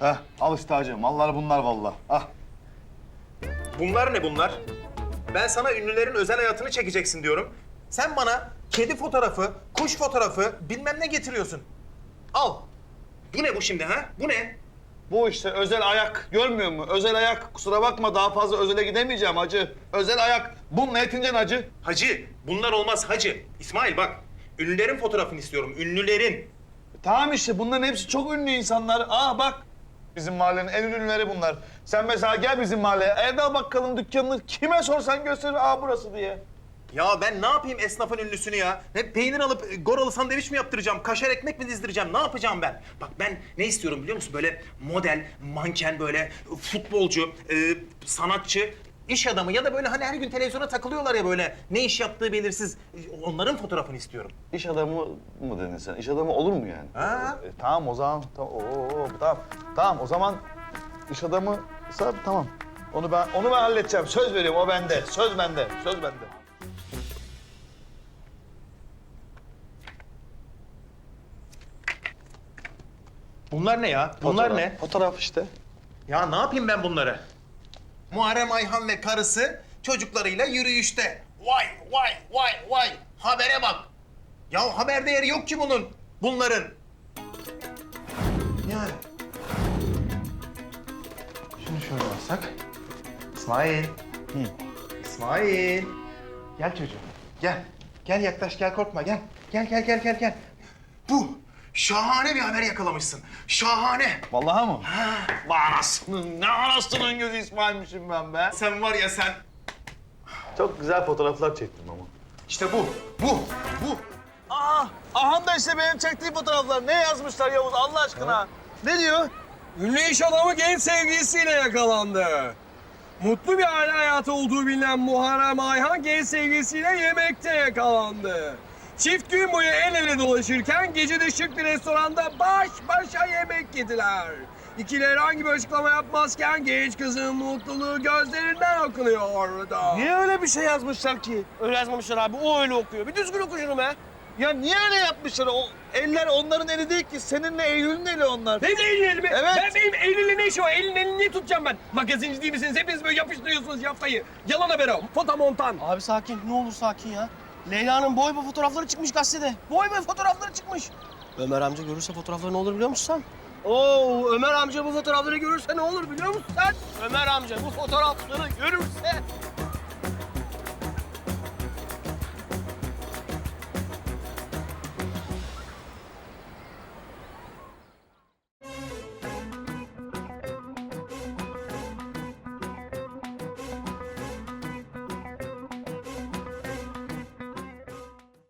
Heh, al işte hacı. Mallar bunlar vallahi. Ah. Bunlar ne bunlar? Ben sana ünlülerin özel hayatını çekeceksin diyorum. Sen bana kedi fotoğrafı, kuş fotoğrafı bilmem ne getiriyorsun. Al. Bu ne bu şimdi ha? Bu ne? Bu işte özel ayak. Görmüyor musun? Özel ayak. Kusura bakma daha fazla özele gidemeyeceğim hacı. Özel ayak. Bununla yetineceksin hacı. Hacı, bunlar olmaz hacı. İsmail bak, ünlülerin fotoğrafını istiyorum, ünlülerin. Tamam işte bunların hepsi çok ünlü insanlar. Aa bak. Bizim mahallenin en ünlüleri bunlar. Sen mesela gel bizim mahalleye. Erdal Bakkal'ın dükkanını kime sorsan gösterir. Aa burası diye. Ya ben ne yapayım esnafın ünlüsünü ya? Hep peynir alıp goralı sandviç mi yaptıracağım? Kaşar ekmek mi dizdireceğim? Ne yapacağım ben? Bak ben ne istiyorum biliyor musun? Böyle model, manken, böyle futbolcu, e, sanatçı, iş adamı ya da böyle hani her gün televizyona takılıyorlar ya böyle ne iş yaptığı belirsiz. Onların fotoğrafını istiyorum. İş adamı mı dedin sen? İş adamı olur mu yani? Ha? E, tamam o zaman. Tamam, oo, tamam. Tamam o zaman iş adamı tamam. Onu ben onu ben halledeceğim. Söz veriyorum o bende. Söz bende. Söz bende. Bunlar ne ya? Bunlar Fotoğraf- ne? Fotoğraf işte. Ya ne yapayım ben bunları? Muharrem Ayhan ve karısı çocuklarıyla yürüyüşte. Vay vay vay vay. Habere bak. Ya haber değeri yok ki bunun. Bunların. Yani. Şunu şöyle alsak. İsmail. İsmail. Gel çocuğum. Gel. Gel yaklaş gel korkma gel. Gel gel gel gel gel. Bu şahane bir haber yakalamışsın. Şahane. Vallahi mı? Vay anasının, ne anasının gözü İsmail'mişim ben be. Sen var ya sen. Çok güzel fotoğraflar çektim ama. İşte bu. Bu. Bu. Aa, aha da işte benim çektiğim fotoğraflar. Ne yazmışlar Yavuz Allah aşkına? Ne diyor? Ünlü iş adamı genç sevgilisiyle yakalandı. Mutlu bir aile hayatı olduğu bilinen Muharrem Ayhan genç sevgilisiyle yemekte yakalandı. Çift gün boyu el ele dolaşırken gecede şık bir restoranda baş başa yemek yediler. İkili herhangi bir açıklama yapmazken genç kızın mutluluğu gözlerinden okunuyordu. Niye öyle bir şey yazmışlar ki? Öyle yazmamışlar abi, o öyle okuyor. Bir düzgün oku şunu be. Ya niye öyle yapmışlar? O eller onların eli değil ki. Seninle Eylül'ün eli onlar. Ne de elin elimi? Evet. Ben benim elimle ne işim var? Elin elini niye tutacağım ben? Magazinci değil misiniz? Hepiniz böyle yapıştırıyorsunuz yaftayı. Yalan haber o. Fotomontan. Abi sakin, ne olur sakin ya. Leyla'nın boy boy fotoğrafları çıkmış gazetede. Boy boy fotoğrafları çıkmış. Ömer amca görürse fotoğrafları ne olur biliyor musun sen? Oo, Ömer amca bu fotoğrafları görürse ne olur biliyor musun sen? Ömer amca bu fotoğrafları görürse